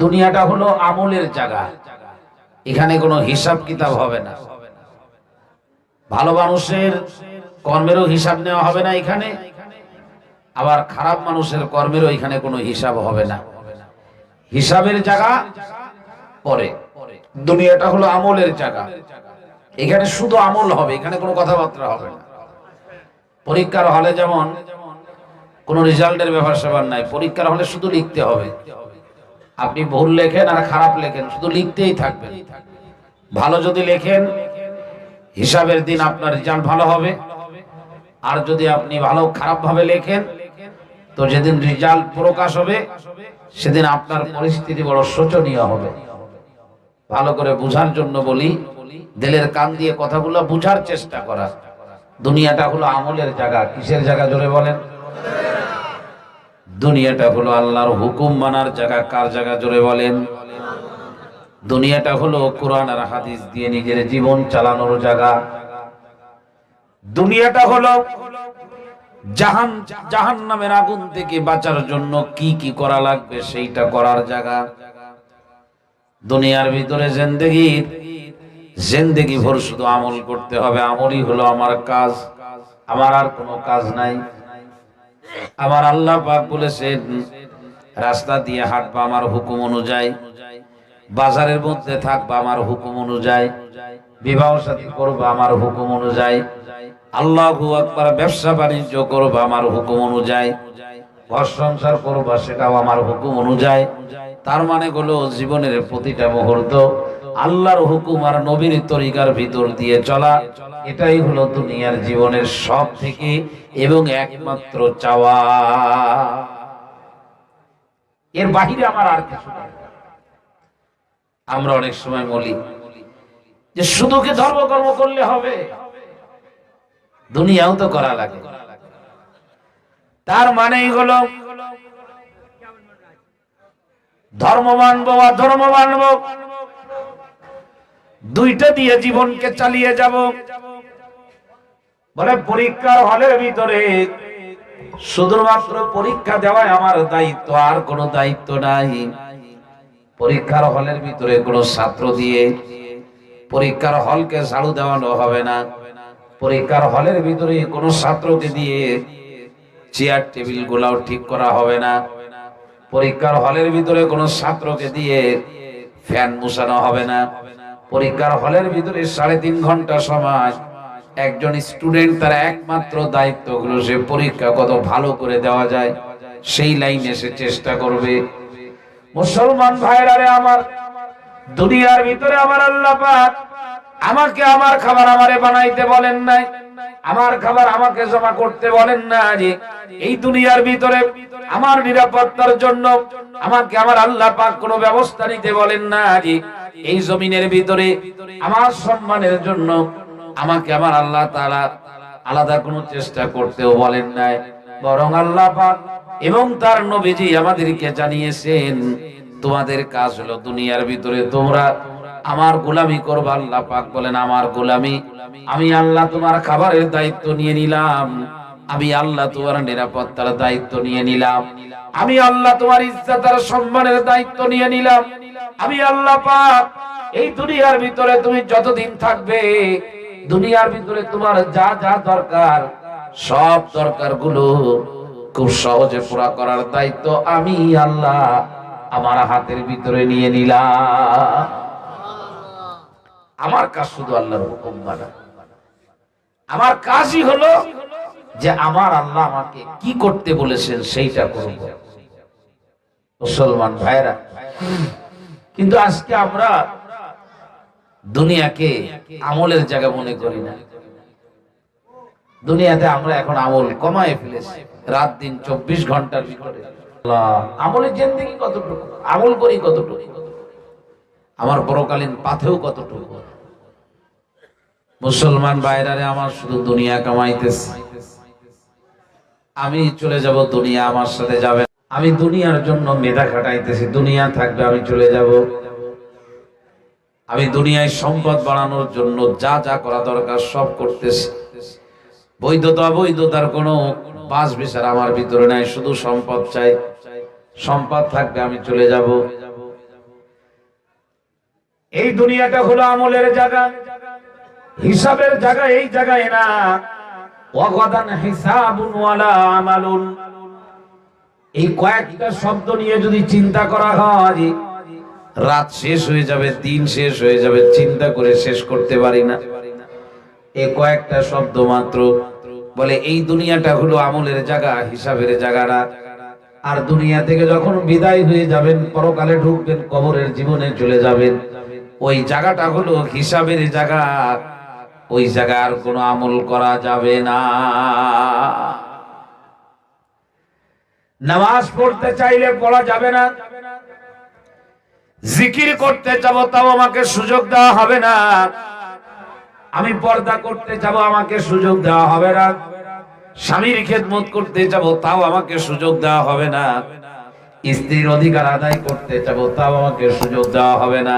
দুনিয়াটা হলো আমলের জায়গা। এখানে কোনো হিসাব কিতাব হবে না। ভালো মানুষের কর্মেরও হিসাব নেওয়া হবে না এখানে। আবার খারাপ মানুষের কর্মেরও এখানে কোনো হিসাব হবে না। হিসাবের জায়গা পরে। দুনিয়াটা হলো আমলের জায়গা। এখানে শুধু আমল হবে, এখানে কোনো কথাবার্তা হবে না। পরীক্ষার হলে যেমন কোনো রেজাল্টের ব্যাপার স্যাপার নাই, পরীক্ষার হলে শুধু লিখতে হবে। আপনি ভুল লেখেন আর খারাপ লেখেন, শুধু লিখতেই থাকবেন। ভালো যদি লেখেন, হিসাবের দিন আপনার রেজাল্ট ভালো হবে। আর যদি আপনি ভালো খারাপ ভাবে লেখেন, তো যেদিন রেজাল্ট প্রকাশ হবে, সেদিন আপনার পরিস্থিতি বড় শোচনীয় হবে। ভালো করে বুঝার জন্য বলি, দিলের কান দিয়ে কথাগুলো বুঝার চেষ্টা করা। দুনিয়াটা হলো আমলের জায়গা, কিসের জায়গা জোরে বলেন? দুনিয়াটা হলো আল্লাহর হুকুম মানার জায়গা। কার জায়গা জোরে বলেন? দুনিয়াটা হলো কোরআন আর হাদিস দিয়ে নিজের জীবন চালানোর জায়গা। দুনিয়াটা হলো জাহান জাহান নামের আগুন থেকে বাঁচার জন্য কি কি করা লাগবে সেইটা করার জায়গা। দুনিয়ার ভিতরে জিন্দেগির জিন্দেগি ভর শুধু আমল করতে হবে। আমলই হলো আমার কাজ। আমার আর কোনো কাজ নাই। আমার আল্লাহ পাক বলেছেন, রাস্তা দিয়ে হাঁটবা আমার হুকুম অনুযায়ী, বাজারের মধ্যে থাকবা আমার হুকুম অনুযায়ী, বিবাহ সাথী করবা আমার হুকুম অনুযায়ী, আল্লাহ আকবার ব্যবসা বাণিজ্য করবা আমার হুকুম অনুযায়ী, ঘর সংসার করবা সেটাও আমার হুকুম অনুযায়ী। তার মানে হলো জীবনের প্রতিটা মুহূর্ত আল্লাহর হুকুম আর নবীর তরিকার ভিতর দিয়ে চলা, এটাই হলো দুনিয়ার জীবনের সব থেকে এবং একমাত্র চাওয়া। এর বাহিরে আমার আর কিছু আমরা অনেক সময় বলি যে শুধু কি ধর্মকর্ম করলে হবে, দুনিয়াও তো করা লাগে। তার মানেই হলো ধর্ম মানবো আর ধর্ম মানবো দুইটা দিয়ে জীবনকে চালিয়ে যাব। বলে পরীক্ষার হলের ভিতরে শুধুমাত্র পরীক্ষা দেওয়াই আমার দায়িত্ব, আর কোনো দায়িত্ব নাই। পরীক্ষার হলের ভিতরে কোনো ছাত্র দিয়ে পরীক্ষার হলকে ঝাড়ু দেওয়ানো হবে না। পরীক্ষার হলের ভিতরে কোনো ছাত্রকে দিয়ে চেয়ার, টেবিল গুলাও ঠিক করা হবে না। পরীক্ষার হলের ভিতরে কোনো ছাত্রকে দিয়ে ফ্যান মুছানো হবে না। পরীক্ষার হলের ভিতরে সাড়ে তিন ঘণ্টা সময়। একজন স্টুডেন্ট তার একমাত্র দায়িত্বগুলো সে পরীক্ষা কত ভালো করে দেওয়া যায়, সেই লাইনে সে চেষ্টা করবে। মুসলমান ভাইরা রে আমার, দুনিয়ার ভিতরে আমার আল্লাহ পাক আমাকে আমার খাবার আমারে বানাইতে বলেন নাই, আমার খাবার আমাকে জমা করতে বলেন না যে এই দুনিয়ার ভিতরে আমার নিরাপত্তার জন্য আমাকে আমার আল্লাহ পাক কোনো ব্যবস্থা নিতে বলেন না যে এই জমিনের ভিতরে আমার সম্মানের জন্য আমাকে আমার আল্লাহ তাআলা আলাদা কোনো চেষ্টা করতেও বলেন নাই। বরং আল্লাহ এবং তার নবীজি আমাদেরকে জানিয়েছেন, তোমাদের কাজ হলো দুনিয়ার ভিতরে তোমরা আমার গোলামি করবা। আল্লাহ পাক বলেন, আমার গোলামি, আমি আল্লাহ তোমার খাবারের দায়িত্ব নিয়ে নিলাম। আমি আল্লাহ তোমার নিরাপত্তার দায়িত্ব নিয়ে নিলাম। আমি আল্লাহ তোমার ইজ্জত আর সম্মানের দায়িত্ব নিয়ে নিলাম। আমি আল্লাহ পাক এই দুনিয়ার ভিতরে তুমি যতদিন থাকবে, দুনিয়ার ভিতরে তোমার যা যা দরকার, সব দরকারগুলো খুব সহজে পুরা করার দায়িত্ব আমি আল্লাহ আমার হাতের ভিতরে নিয়ে নিলাম। আমার কাজ শুধু আল্লাহর হুকুম মানা। আমার কাজই হলো যে আমার আল্লাহ আমাকে কি করতে বলেছেন সেইটা করব। মুসলমান ভাইরা কিন্তু আজকে আমরা দুনিয়াকে আমলের জায়গা মনে করি না। দুনিয়াতে আমরা এখন আমল কমায় ফেলেছি, রাত দিন চব্বিশ ঘণ্টার ভিতরে। আমলের জিন্দিগি কতটুকু? আমল করি কতটুকু? আমার পরকালীন পাথেও কতটুকু? মুসলমান বাইরারে আমার শুধু দুনিয়া কামাইতেছে। আমি চলে যাব দুনিয়া, আমার সাথে যাবে আমি দুনিয়ার জন্য মেধা খাটাইতেছি, দুনিয়া থাকবে, আমি চলে যাব। আমি দুনিয়ায় সম্পদ বাড়ানোর জন্য যা যা করা দরকার সব করতেছি। বৈধতা অবৈধতার কোনো বাস বিচার আমার ভিতরে নাই, শুধু সম্পদ চাই। সম্পদ থাকবে, আমি চলে যাব। এই দুনিয়াটা হলো আমলের জায়গা। হিসাবের জায়গা, এই জায়গায় না। এই কয়েকটা শব্দ নিয়ে যদি চিন্তা করা হয়, রাত শেষ হয়ে যাবে, দিন শেষ হয়ে যাবে, চিন্তা করে শেষ করতে পারি না। এই কয়েকটা শব্দ মাত্র। বলে, এই দুনিয়াটা হলো আমলের জায়গা, হিসাবের জায়গাটা। আর দুনিয়া থেকে যখন বিদায় হয়ে যাবেন, পরকালে ঢুকবেন, কবরের জীবনে চলে যাবেন। ওই জায়গাটা হলো হিসাবের জায়গা। ওই জায়গার কোনো আমল করা যাবে না। নামাজ পড়তে চাইলে পড়া যাবে না। জিকির করতে যাব, তাও আমাকে সুযোগ দেওয়া হবে না। আমি পর্দা করতে যাব, আমাকে সুযোগ দেওয়া হবে না। স্বামীর খেদমত করতে যাব, তাও আমাকে সুযোগ দেওয়া হবে না। স্ত্রীর অধিকার আদায় করতে যাব, তাও আমাকে সুযোগ দেওয়া হবে না।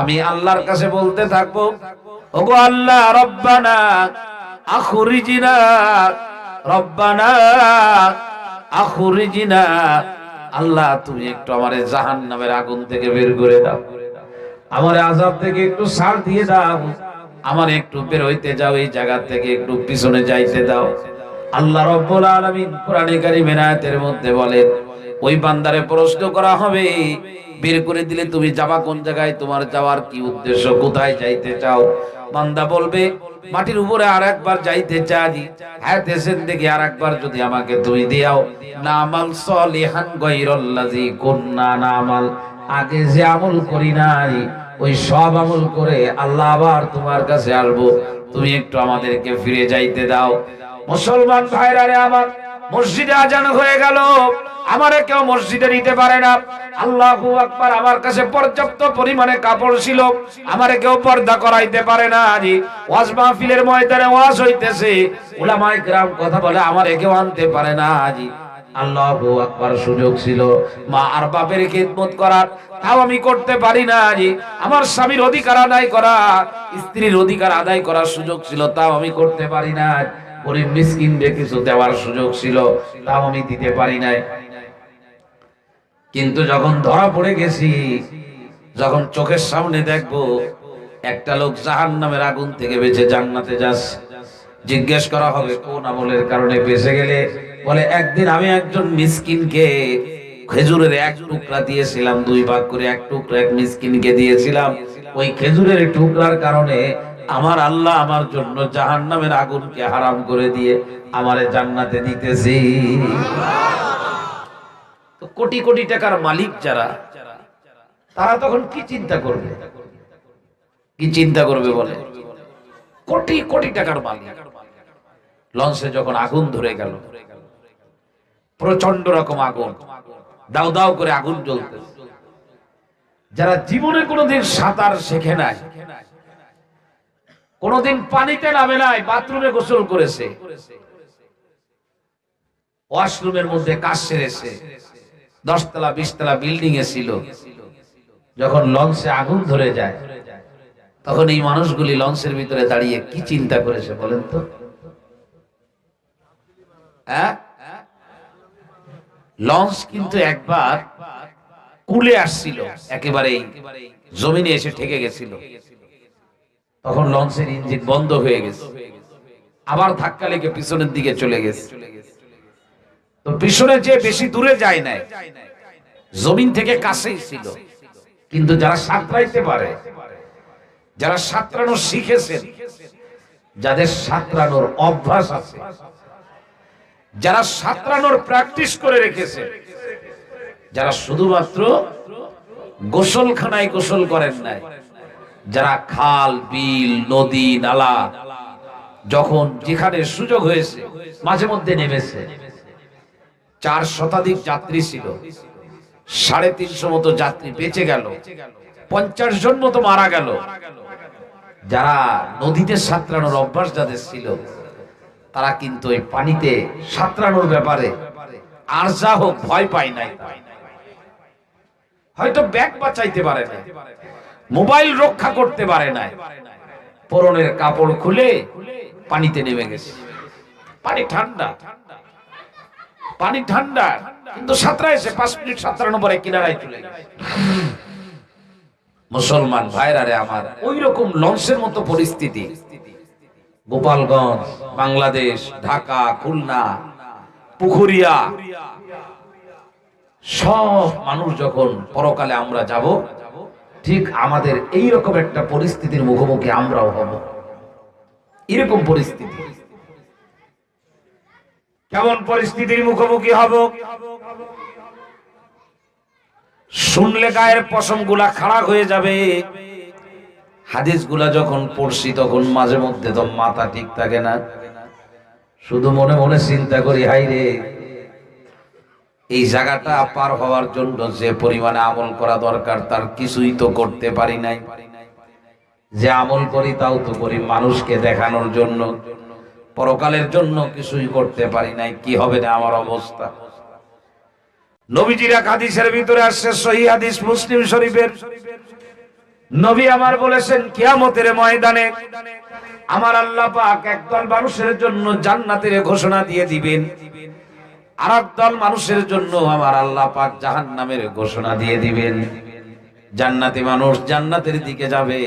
আমি আল্লাহর কাছে বলতে থাকব ওগো আল্লাহ, রব্বানা, আখরিজিনা রব্বানা, আখরিজিনা। আল্লাহ, তুমি একটু আমারে জাহান্নামের আগুন থেকে বের করে দাও। আমার আজাব থেকে একটু ছাড় দিয়ে দাও। আমার একটু বের হইতে যাও, এই জায়গা থেকে একটু পিছনে যাইতে দাও। আল্লাহ রব্বুল আলামিন কোরআনে কারীমের আয়াতের মধ্যে বলেন, ওই বান্দারে প্রশ্ন করা হবে বের করে দিলে তুমি যাবা কোন জায়গায়? তোমার যাওয়ার কি উদ্দেশ্য? কোথায় যাইতে চাও? বান্দা বলবে, মাটির উপরে আর একবার যাইতে চাই। হ্যাঁ দেশের দিকে আর একবার যদি আমাকে তুমি দিয়াও। নামাল সলিহান গায়রাল্লাযী কুন্না নামাল। আগে যে আমল করি নাই, ওই সব আমল করে আল্লাহ আবার তোমার কাছে আসব। তুমি একটু আমাদেরকে ফিরে যাইতে দাও। মুসলমান ভাইরা রে আমার মসজিদে আজান হয়ে গেল। আমারে কেউ মসজিদে নিতে পারে না। আল্লাহ আকবার আমার কাছে পর্যাপ্ত পরিমাণে কাপড় ছিল। আমারে কেউ পর্দা করাইতে পারে না আজি। ওয়াজ মাহফিলের ময়দানে ওয়াজ হইতেছে। উলামায়ে কিরাম কথা বলে, আমারে কেউ আনতে পারে না আজি। আল্লাহু আকবার সুযোগ ছিল। মা আর বাপের খেদমত করার, তাও আমি করতে পারি না আজি। আমার স্বামীর অধিকার আদায় করা, স্ত্রীর অধিকার আদায় করার সুযোগ ছিল, তাও আমি করতে পারি না গরিব মিসকিনদের কিছু দেওয়ার সুযোগ ছিল, তাও আমি দিতে পারি নাই। কিন্তু যখন ধরা পড়ে গেছি, যখন চোখের সামনে দেখব, একটা লোক জাহান নামের আগুন থেকে বেঁচে জান্নাতে যাচ্ছে জিজ্ঞেস করা হবে কোন আমলের কারণে বেঁচে গেলে? বলে, একদিন আমি একজন মিসকিনকে খেজুরের এক টুকরা দিয়েছিলাম, দুই ভাগ করে এক টুকরা এক মিসকিনকে দিয়েছিলাম। ওই খেজুরের টুকরার কারণে আমার আল্লাহ আমার জন্য জাহান্নামের আগুনকে হারাম করে দিয়ে আমারে জান্নাতে দিতেছি। কোটি কোটি টাকার মালিক যারা, তারা তখন কি চিন্তা করবে? কি চিন্তা করবে বলে? কোটি কোটি টাকার মালিক। লঞ্চে যখন আগুন ধরে গেল প্রচণ্ড রকম আগুন, দাও দাও করে আগুন জ্বলতে যারা জীবনে কোনোদিন সাঁতার শেখে নাই কোনোদিন পানিতে নামে নাই, বাথরুমে গোসল করেছে। ওয়াশরুমের মধ্যে কাজ সেরেছে। দশতলা, বিশতলা বিল্ডিং এ ছিল। যখন লঞ্চে আগুন ধরে যায়, তখন এই মানুষগুলি লঞ্চের ভিতরে দাঁড়িয়ে কি চিন্তা করেছে বলেন তো? হ্যাঁ? লঞ্চ কিন্তু একবার কুলে আসছিল একেবারে জমিনে এসে ঠেকে গেছিল। তখন লঞ্চের ইঞ্জিন বন্ধ হয়ে গেছে। আবার ধাক্কা লেগে পিছনের দিকে চলে গেছে। তো পিছনে যে বেশি দূরে যায় নাই, জমিন থেকে কাছেই ছিল। কিন্তু যারা সাঁতরাইতে পারে, যারা সাঁতরানো শিখেছেন, যাদের সাঁতরানোর অভ্যাস আছে, যারা সাঁতরানোর প্র্যাকটিস করে রেখেছে যারা শুধুমাত্র গোসলখানায় গোসল করেন নাই যারা খাল, বিল, নদী, নালা, যখন যেখানে সুযোগ হয়েছে, মাঝে মধ্যে নেমেছে। চার শতাধিক যাত্রী ছিল। সাড়ে তিনশো মতো যাত্রী বেঁচে গেল। পঞ্চাশ জন মতো মারা গেল। যারা নদীতে সাঁতরানোর অভ্যাস যাদের ছিল, তারা কিন্তু ওই পানিতে সাঁতরানোর ব্যাপারে আর যা হোক ভয় পায় নাই। হয়তো ব্যাগ বাঁচাইতে পারে না মোবাইল রক্ষা করতে পারে না পরনের কাপড় খুলে পানিতে নেমে গেছে। পানি ঠান্ডা। পানি ঠান্ডা। কিন্তু সাঁতরাইছে পাঁচ মিনিট সাঁতরানো পরে কিনারায় চলে গেছে। মুসলমান ভাইরারে আমার ওই রকম লঞ্চের মতো পরিস্থিতি। গোপালগঞ্জ, বাংলাদেশ, ঢাকা, খুলনা পুকুরিয়া সব মানুষ যখন পরকালে আমরা যাব ঠিক আমাদের এই রকম একটা পরিস্থিতির মুখোমুখি আমরাও হব। এরকম পরিস্থিতি। কেমন পরিস্থিতির মুখোমুখি হব? শুনলে গায়ের পশমগুলা খাড়া হয়ে যাবে। হাদিসগুলা যখন পড়ছি, তখন মাঝে মধ্যে তো মাথা ঠিক থাকে না। শুধু মনে মনে চিন্তা করি হাই রে এই জায়গাটা পার হওয়ার জন্য যে পরিমাণে আমল করা দরকার, তার কিছুই তো করতে পারি নাই। যে আমল করি, তাও তো করি মানুষকে দেখানোর জন্য। পরকালের জন্য কিছুই করতে পারি নাই, কি হবে না আমার অবস্থা? নবীজির এক হাদিসের ভিতরে আসছে, সহি হাদিস মুসলিম শরীফের। নবী আমার বলেছেন, কিয়ামতের ময়দানে আমার আল্লাহ পাক একদল মানুষের জন্য জান্নাতের ঘোষণা দিয়ে দিবেন। আর দল মানুষের জন্য আমার আল্লাহ পাক জাহান্নামের ঘোষণা দিয়ে দিবেন। জান্নাতি মানুষ জান্নাতের দিকে যাবে।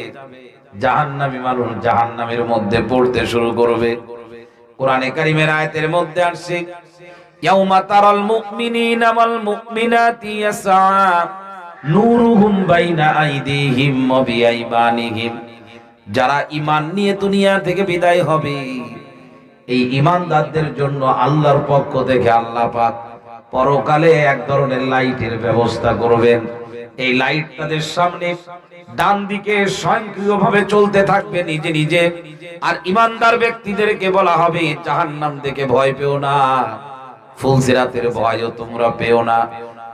জাহান্নামী মানুষ জাহান্নামের মধ্যে পড়তে শুরু করবে। কোরআনে কারিমের আয়াতের মধ্যে আসছে, ইয়াউমা তারাল মুমিনিনা ওয়াল মুমিনাতি ইয়াসআ, নূরুহুম বাইনা আইদিহিম ওয়া বিআইমানিহিম। যারা ঈমান নিয়ে দুনিয়া থেকে বিদায় হবে এই ঈমানদারদের জন্য আল্লাহর পক্ষ থেকে আল্লাহ পাক পরকালে এক ধরনের লাইটের ব্যবস্থা করবেন। এই লাইট তাদের সামনে ডান দিকে স্বয়ংক্রিয়ভাবে চলতে থাকবে নিজে নিজে। আর ইমানদার ব্যক্তিদেরকে বলা হবে, জাহান্নাম দেখে ভয় পেও না। ফুলসিরাতের ভয়ও তোমরা পেও না।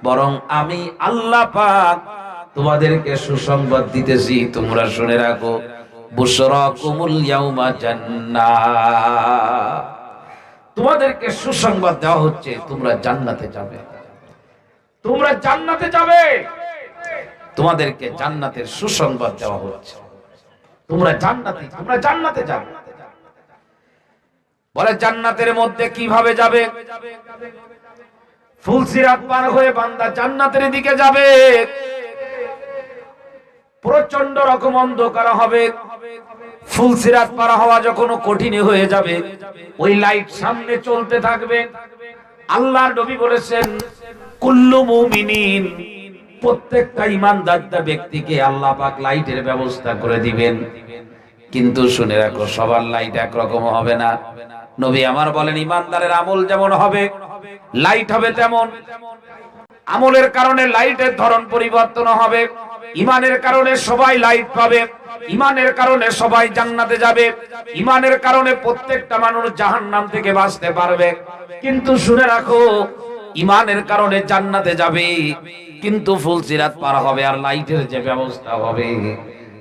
বরং আমি আল্লাহ পাক তোমাদেরকে সুসংবাদ দিতেছি, তোমরা শুনে রাখো। তোমাদেরকে সুসংবাদ দেওয়া হচ্ছে, তোমরা জান্নাতে যাবে। তোমরা জান্নাতে যাবে। তোমাদেরকে জান্নাতের সুসংবাদ দেওয়া হচ্ছে। তোমরা জান্নাতে তোমরা জান্নাতে যাবে। বলে জান্নাতের মধ্যে কীভাবে যাবে? ফুলসিরাত পার হয়ে বান্দা জান্নাতের দিকে যাবে। প্রচণ্ড রকম অন্ধকার হবে। ফুলসিরাত পার হওয়া যখন কঠিন হয়ে যাবে, ওই লাইট সামনে চলতে থাকবে। আল্লাহর নবী বলেছেন, কুল্লু মুমিনিন প্রত্যেকটা ইমানদার ব্যক্তিকে আল্লাহ পাক লাইটের ব্যবস্থা করে দিবেন। কিন্তু শুনে রাখো, সবার লাইট একরকম হবে না। নবী আমার বলেন, ইমানদারের আমল যেমন হবে, লাইট হবে তেমন। আমলের কারণে লাইটের ধরন পরিবর্তন হবে। ইমানের কারণে সবাই লাইট পাবে, ইমানের কারণে সবাই জান্নাতে যাবে, ইমানের কারণে প্রত্যেকটা মানুষ জাহান্নাম থেকে বাঁচতে পারবে। কিন্তু শুনে রাখো, ইমানের কারণে জান্নাতে যাবে, কিন্তু ফুলসিরাত পার হবে আর লাইটের যে ব্যবস্থা হবে,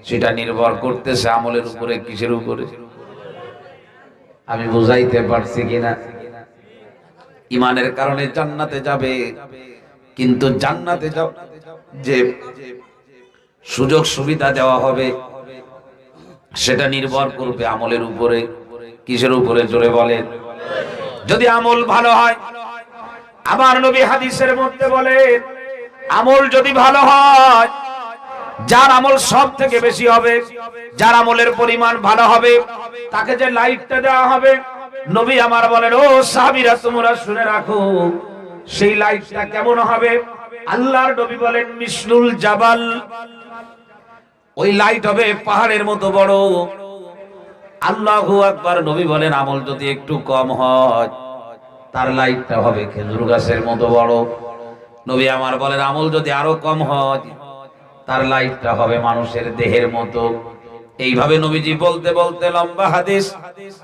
সেটা নির্ভর করতেছে আমলের উপরে, কিসের উপরে? আমি বুঝাইতে পারছি কিনা? ইমানের কারণে জান্নাতে যাবে, কিন্তু জান্নাতে যাও যে সুযোগ সুবিধা দেওয়া হবে। সেটা নির্ভর করবে আমলের উপরে। কিসের উপরে? জোরে বলেন। যদি আমল ভালো হয়, আমার নবী হাদিসের মধ্যে বলেন, আমল যদি ভালো হয়, যার আমল সব থেকে বেশি হবে, যার আমলের পরিমাণ ভালো হবে, তাকে যে লাইটটা দেওয়া হবে, নবী আমার বলেন, ও সাহাবীরা, তোমরা শুনে রাখো, সেই লাইটটা কেমন হবে? আল্লাহর নবী বলেন মিসলুল জাবাল। ওই লাইট হবে পাহাড়ের মতো বড়। আল্লাহ আকবার নবী বলেন, আমল যদি একটু কম হয়, তার লাইটটা হবে খেজুর গাছের মতো বড়। নবী আমার বলেন, আমল যদি আরও কম হয়, তার লাইটটা হবে মানুষের দেহের মতো। এইভাবে নবীজি বলতে বলতে লম্বা হাদিস।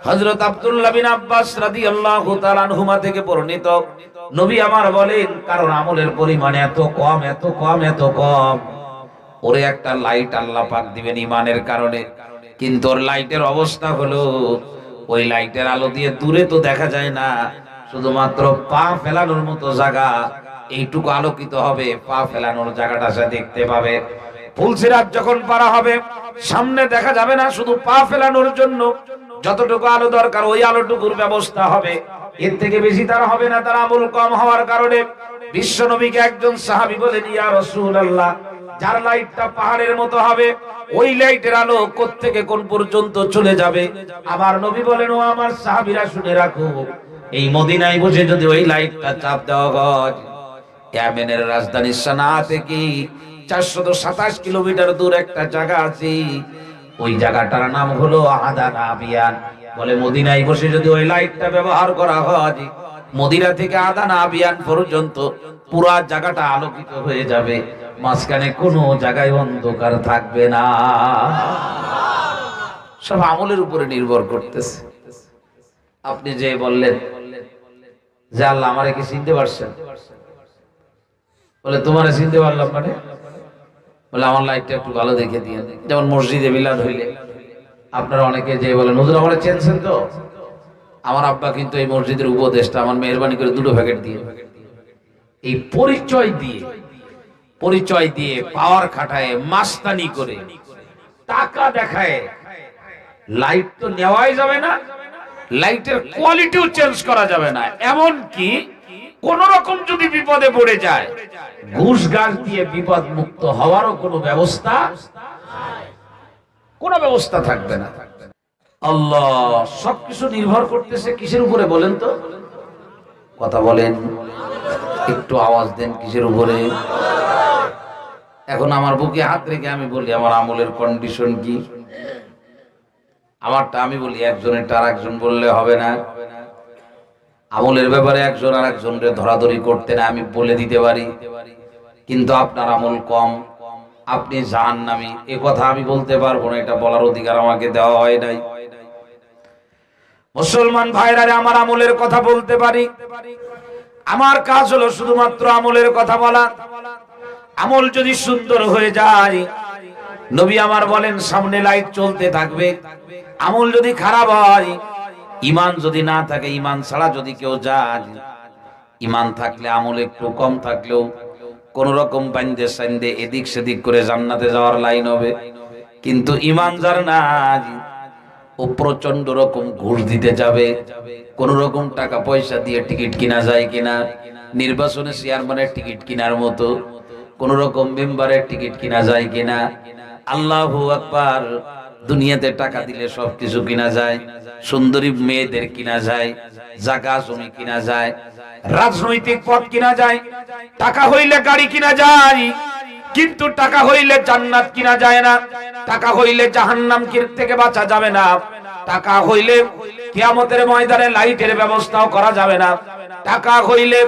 হযরত আব্দুল্লাহ বিন আব্বাস রাদিয়াল্লাহু তাআলা আনহুমা থেকে বর্ণিত। নবী আমার বলেন, কারণ আমলের পরিমাণ এত কম এত কম এত কম। ওরে একটা লাইট আল্লাহ পাক দিবেন ইমানের কারণে। কিন্তু ওর লাইটের অবস্থা হলো, ওই লাইটের আলো দিয়ে দূরে তো দেখা যায় না। শুধুমাত্র পা ফেলানোর মতো জায়গা, এইটুকু আলোকিত হবে, পা ফেলানোর জায়গাটা সে দেখতে পাবে। ফুলসিরাত যখন পারা হবে সামনে দেখা যাবে না, শুধু পা ফেলানোর জন্য। যতটুকু আলো দরকার, ওই আলোটুকুর ব্যবস্থা হবে। এর থেকে বেশি তারা হবে না, তারা আমল কম হওয়ার কারণে। বিশ্ব নবীকে একজন সাহাবি বলেন ইয়া রাসূলুল্লাহ, যার লাইটটা পাহাড়ের মতো হবে, ওই লাইটের আলো থেকে কোন পর্যন্ত চলে যাবে? আবার নবী বলেন, ও আমার সাহাবীরা, শুনে রাখো, এই মদিনায় বসে যদি ওই লাইটটা চাপ দেওয়া হয়, ইয়ামেনের রাজধানী সানা থেকে চারশত সাতাশ কিলোমিটার দূর একটা জায়গা আছে। ওই জায়গাটার নাম হলো আদান আবিয়ান। বলে মদিনায় বসে যদি ওই লাইটটা ব্যবহার করা হয়, মদিনা থেকে আদান আবিয়ান পর্যন্ত পুরা জায়গাটা আলোকিত হয়ে যাবে। মাঝখানে কোনো জায়গায় অন্ধকার থাকবে না। সব আমলের উপরে নির্ভর করতেছে। আপনি যে বললেন যে আল্লাহ আমারে কি চিনতে পারছেন? বলে তোমার চিনতে পারলাম মানে? বলে, আমার লাইটটা একটু ভালো দেখে দিয়ে যেমন মসজিদে বিলাদ হইলে। আপনারা অনেকে যে বলেন, হুজুর, আমার চেনছেন তো? আমার আব্বা কিন্তু এই মসজিদের উপদেশটা আমার মেহরবানি করে দুটো প্যাকেট দিয়ে। এই পরিচয় দিয়ে পরিচয় দিয়ে পাওয়ার খাটায় মাস্তানি করে, টাকা দেখায়। লাইট তো নেওয়াই যাবে না, লাইটের কোয়ালিটিও চেঞ্জ করা যাবে না। এমন কি কোন রকম যদি বিপদে পড়ে যায়, ঘুষ গাছ দিয়ে বিপদ মুক্ত হওয়ারও কোনো ব্যবস্থা কোনো ব্যবস্থা থাকবে না। আল্লাহ সবকিছু নির্ভর করতেছে কিসের উপরে বলেন তো? কথা বলেন। একটু আওয়াজ দেন কিসের উপরে? এখন আমার বুকে হাত রেখে আমি বলি, আমার আমলের কন্ডিশন কি? আমারটা আমি বলি, একজনের আর একজন বললে হবে না। আমলের ব্যাপারে একজন আর একজনকে ধরাধরি করতে না আমি বলে দিতে পারি। কিন্তু আপনার আমল কম। আপনি জান নামি এ কথা আমি বলতে পারব না, এটা বলার অধিকার আমাকে দেওয়া হয় নাই। মুসলমান ভাইরা আমার আমলের কথা বলতে পারি? আমার কাজ হলো শুধুমাত্র আমলের কথা বলা। আমল যদি সুন্দর হয়ে যায়, নবী আমার বলেন, সামনে লাইট চলতে থাকবে। আমল যদি খারাপ হয় ইমান যদি না থাকে, ইমান ছাড়া যদি কেউ যায়, ইমান থাকলে, আমল একটু কম থাকলেও কোন রকম বান্ধে সাইন্দে এদিক সেদিক করে জান্নাতে যাওয়ার লাইন হবে। কিন্তু ইমান যার না ও প্রচণ্ড রকম ঘুষ দিতে যাবে, কোন রকম টাকা পয়সা দিয়ে টিকিট কিনা যায় কিনা, নির্বাচনে চেয়ারম্যানের টিকিট কিনার মতো, কোন রকম মেম্বারের টিকিট কিনা যায় কিনা, আল্লাহ আকবার দুনিয়াতে টাকা দিলে সব কিছু কিনা যায়, সুন্দরী মেয়েদের কিনা যায়, জাগা জমি কিনা যায়, রাজনৈতিক পদ কিনা যায়, টাকা হইলে গাড়ি কিনা যায়, কিন্তু টাকা হইলে জান্নাত কিনা যায় না, টাকা হইলে জাহান্নাম থেকে বাঁচা যাবে না, টাকা হইলে কিয়ামতের ময়দানে লাইটের ব্যবস্থাও করা যাবে না, টাকা হইলে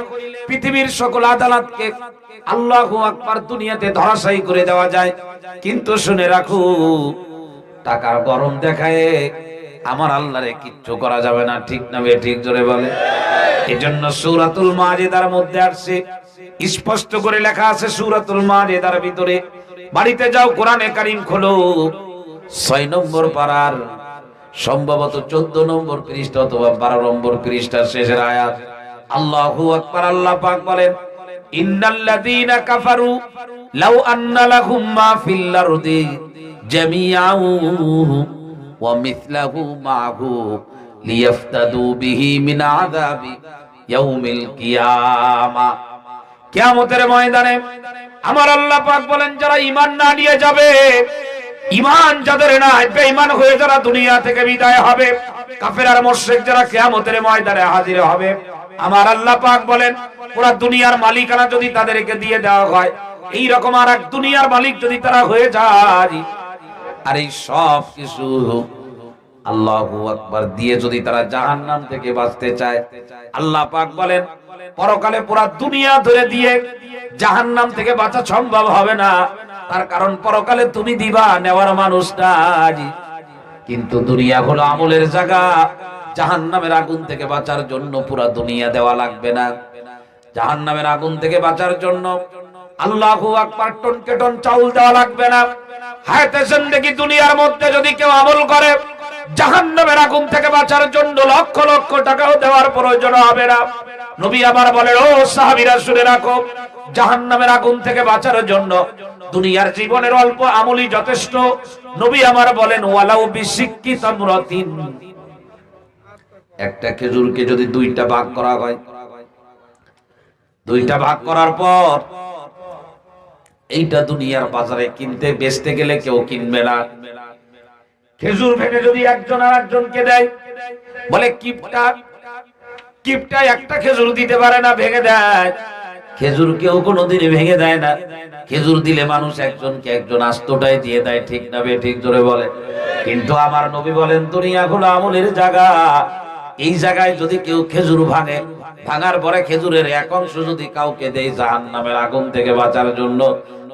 পৃথিবীর সকল আদালতকে আল্লাহু আকবার দুনিয়াতে ধরাশায়ী করে দেওয়া যায়, কিন্তু শুনে রাখো টাকার গরম দেখায় আমার আল্লাহরে কিচ্ছু করা যাবে না। ঠিক না বে ঠিক জোরে বলে। এজন্য সূরাতুল মাজিদার মধ্যে আসছে। স্পষ্ট করে লেখা আছে সূরাতুল মাজিদার ভিতরে, বাড়িতে যাও, কোরআনে কারীম খোলো। 6 নম্বর পারার সম্ভবত 14 নম্বর পৃষ্ঠা অথবা 12 নম্বর পৃষ্ঠার শেষের আয়াত। আল্লাহু আকবার, আল্লাহ পাক বলেন, ইন্নাল্লাযীনা কাফারু লাউ আন্না লাহুম মা ফিল আরদি। ইয়াউমিল কিয়ামতের ময়দানে আমার আল্লাহ পাক বলেন, যারা ঈমান না নিয়ে যাবে, ঈমান যাদের নাই, বেঈমান হয়ে যারা দুনিয়া থেকে বিদায় হবে, কাফের আর মুশরিক যারা কিয়ামতের ময়দানে হাজির হবে, আমার আল্লাহ পাক বলেন পুরো দুনিয়ার মালিকানা যদি তাদেরকে দিয়ে দেওয়া হয় এই রকম আর এক দুনিয়ার মালিক যদি তারা হয়ে যায় আর এই সব কিছু আল্লাহু আকবার দিয়ে যদি তারা জাহান্নাম থেকে বাঁচতে চায়, আল্লাহ পাক বলেন, পরকালে পুরা দুনিয়া ধরে দিয়ে জাহান্নাম থেকে বাঁচা সম্ভব হবে না। তার কারণ পরকালে তুমি দিবা, নেওয়ার মানুষ নাই। কিন্তু দুনিয়া হলো আমলের জায়গা। জাহান্নামের আগুন থেকে বাঁচার জন্য পুরা দুনিয়া দেওয়া লাগবে না। জাহান্নামের আগুন থেকে বাঁচার জন্য আল্লাহু আকবার টন কেটন চাউল দেওয়া লাগবে না। হায়াতে জিন্দেগি দুনিয়ার মধ্যে যদি কেউ আমল করে, জাহান্নামের আগুন থেকে বাঁচার জন্য লক্ষ লক্ষ টাকাও দেওয়ার প্রয়োজন হবে না। নবী ও সাহাবীরা, শুনে রাখো, জাহান্নামের আগুন থেকে বাঁচার জন্য দুনিয়ার জীবনের অল্প আমলই যথেষ্ট। নবী আমার বলেন, ওয়ালাউ একটা খেজুরকে যদি দুইটা ভাগ করা হয়, দুইটা ভাগ করার পর এইটা দুনিয়ার বাজারে কিনতে, বেচতে গেলে কেউ কিনবে না। খেজুর ভেঙে যদি একজন আর একজনকে দেয়, বলে, কিপটা কিপটা একটা খেজুর দিতে পারে না, ভেঙে দেয়। খেজুর কেউ কোনোদিনই ভেঙে দেয় না। খেজুর দিলে মানুষ একজনকে একজন আস্তটাই দিয়ে দেয়, ঠিক না বে, ঠিক জোরে বলে। কিন্তু আমার নবী বলেন, দুনিয়া হলো আমলের জায়গা। এই জায়গায় যদি কেউ খেজুর ভাঙে, ভাঙার পরে খেজুরের এক অংশ যদি কাউকে দেয় জাহান নামের আগুন থেকে বাঁচার জন্য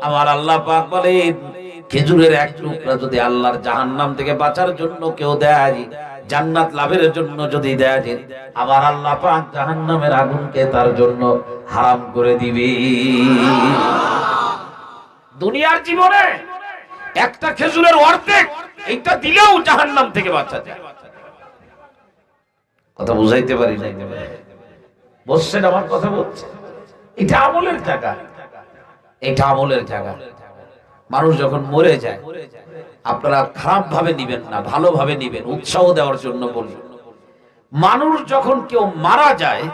আমার আল্লাহ পাক বলেন খেজুরের এক টুকরা যদি আল্লাহর জাহান্নাম থেকে বাঁচার জন্য কেউ দেয়, জান্নাত লাভের জন্য যদি দেয়, আমার আল্লাহ পাক জাহান্নামের আগুনকে তার জন্য হারাম করে দিবে। দুনিয়ার জীবনে একটা খেজুরের অর্ধেক এইটা দিলেও জাহান্নাম থেকে বাঁচা যায়। কথা বুঝাইতে পারি না বলছেন আমার কথা বলছে এটা আমলের জায়গা। এটা আমলের জায়গা। মানুষ যখন মরে যায়, আপনারা খারাপ ভাবে নিবেন না, ভালোভাবে নিবেন, উৎসাহ দেওয়ার জন্য বলি মানুষ যখন কেউ মারা যায়,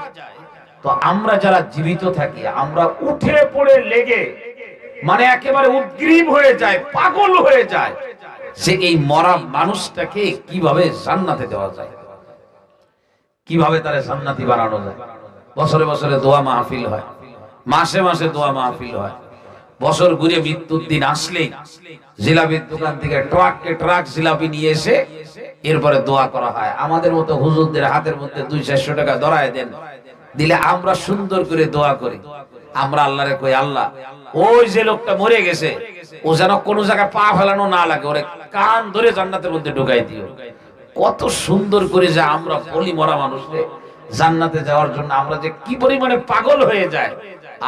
তো আমরা যারা জীবিত থাকি, আমরা উঠে পড়ে লেগে মানে একেবারে উদ্গ্রীব হয়ে যায়, পাগল হয়ে যায়, সে এই মরা মানুষটাকে কীভাবে জান্নাতে দেওয়া যায়? কীভাবে তার জান্নাতি বানানো যায়? বছরে বছরে দোয়া মাহফিল হয়। মাসে মাসে দোয়া মাহফিল হয়। বছর ঘুরে মৃত্যুর দিন আসলেই জিলাপির দোকান থেকে ট্রাককে ট্রাক জিলাপি নিয়ে এসে এরপরে দোয়া করা হয়। আমাদের মতো হুজুরদের হাতের মধ্যে দুই চারশো টাকা ধরায় দেন। দিলে আমরা সুন্দর করে দোয়া করি। আমরা আল্লাহরে কই, আল্লাহ, ওই যে লোকটা মরে গেছে, ও যেন কোনো জায়গায় পা ফেলানো না লাগে, ওরে কান ধরে জান্নাতের মধ্যে ঢুকাই দিও। কত সুন্দর করে যে আমরা বলি মরা মানুষকে জান্নাতে যাওয়ার জন্য আমরা যে কি পরিমাণে পাগল হয়ে যায়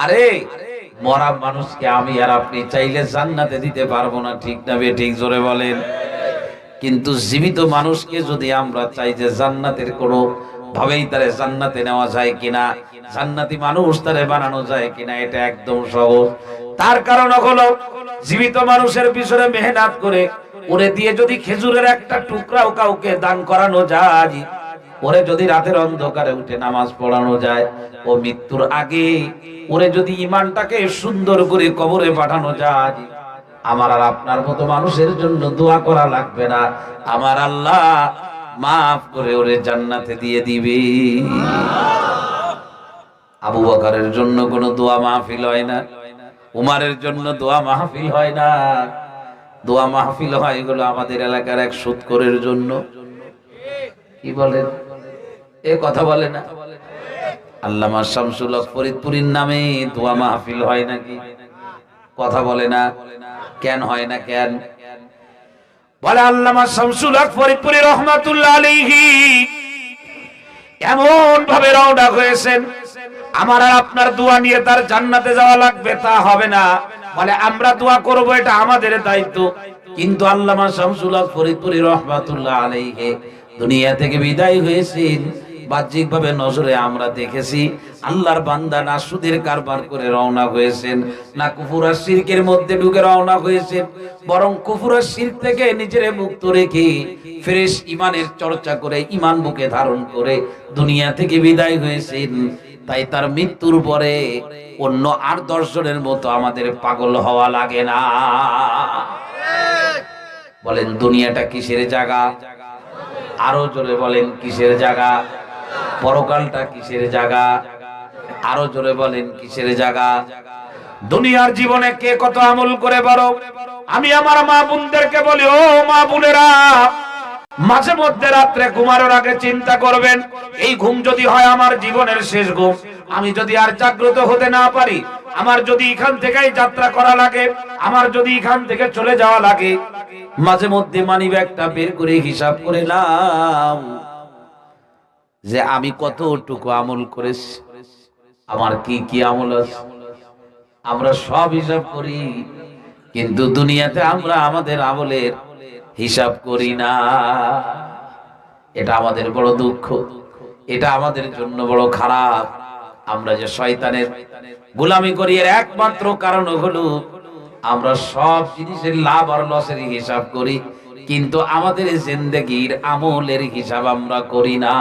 আরে মরা মানুষকে আমি আর আপনি চাইলে জান্নাতে দিতে পারব না, ঠিক না বে? ঠিক জোরে বলেন। কিন্তু জীবিত মানুষকে যদি আমরা চাই যে জান্নাতের কোনো ভাবেই তারে জান্নাতে নেওয়া যায় কিনা, জান্নাতি মানুষ তারে বানানো যায় কিনা, এটা একদম সহজ। তার কারণ হলো, জীবিত মানুষের পিছনে মেহনত করে, ওরে দিয়ে যদি খেজুরের একটা টুকরাও কাউকে দান করানো যায় ওরে যদি রাতের অন্ধকারে উঠে নামাজ পড়ানো যায় ও মৃত্যুর আগে ওরে যদি ইমানটাকে সুন্দর করে কবরে পাঠানো যায়, আমার আর আপনার মতো মানুষের জন্য দোয়া করা লাগবে না। আমার আল্লাহ মাফ করে ওরে জান্নাতে দিয়ে দিবে। আবু বকরের জন্য কোনো দোয়া মাহফিল হয় না, উমারের জন্য দোয়া মাহফিল হয় না। দোয়া মাহফিল হয় এগুলো আমাদের এলাকার এক সুৎকরের জন্য। কি বলেন? এ কথা বলে না। আল্লামা শামসুল ফরিদপুরীর নামে দোয়া মাহফিল হয় নাকি? কথা বলে না। কেন হয় না কেন? বলে আল্লামা শামসুল হক ফরিদপুরি রহমাতুল্লাহ আলাইহি এমন ভাবে রওনা হয়েছেন, আমার আর আপনার দোয়া নিয়ে তার জান্নাতে যাওয়া লাগবে, তা হবে না। বলে আমরা দোয়া করব, এটা আমাদের দায়িত্ব। কিন্তু আল্লামা শামসুল হক ফরিদপুরি রহমাতুল্লাহ আলাইহি দুনিয়া থেকে বিদায় হয়েছেন। বাহ্যিক ভাবে নজরে আমরা দেখেছি, আল্লাহর বান্দা না সুদের কারবার করে রওনা হয়েছেন, না কুফুরা শিরকের মধ্যে ঢুকে রওনা হয়েছেন, বরং কুফুরা শির থেকে নিজের মুক্ত রেখে ফ্রেশ ইমানের চর্চা করে ইমান বুকে ধারণ করে দুনিয়া থেকে বিদায় হয়েছেন। তাই তার মৃত্যুর পরে অন্য আর দর্শনের মতো আমাদের পাগল হওয়া লাগে না। বলেন, দুনিয়াটা কিসের জায়গা? আরও জোরে বলেন, কিসের জায়গা? পরকালটা কিসের জায়গা আরও জোরে বলেন, কিসের জায়গা দুনিয়ার জীবনে কে কত আমল করে বড় আমি আমার মা বোনদেরকে বলি, ও মা বোনেরা, মাঝে মধ্যে রাত্রে ঘুমানোর আগে চিন্তা করবেন, এই ঘুম যদি হয় আমার জীবনের শেষ ঘুম। আমি যদি আর জাগ্রত হতে না পারি, আমার যদি এখান থেকেই যাত্রা করা লাগে, আমার যদি এখান থেকে চলে যাওয়া লাগে, মাঝে মধ্যে মানি ব্যাগটা বের করে হিসাব করে নাও। যে আমি কতটুকু আমল করেছি, আমার কি কি আমল আছে? আমরা সব হিসাব করি, কিন্তু দুনিয়াতে আমরা আমাদের আমলের হিসাব করি না। এটা আমাদের বড় দুঃখ, এটা আমাদের জন্য বড় খারাপ। আমরা যে শয়তানের গোলামি করি, এর একমাত্র কারণ হলো আমরা সব জিনিসের লাভ আর লসের হিসাব করি। কিন্তু আমাদের জিন্দগির আমলের হিসাব আমরা করি না।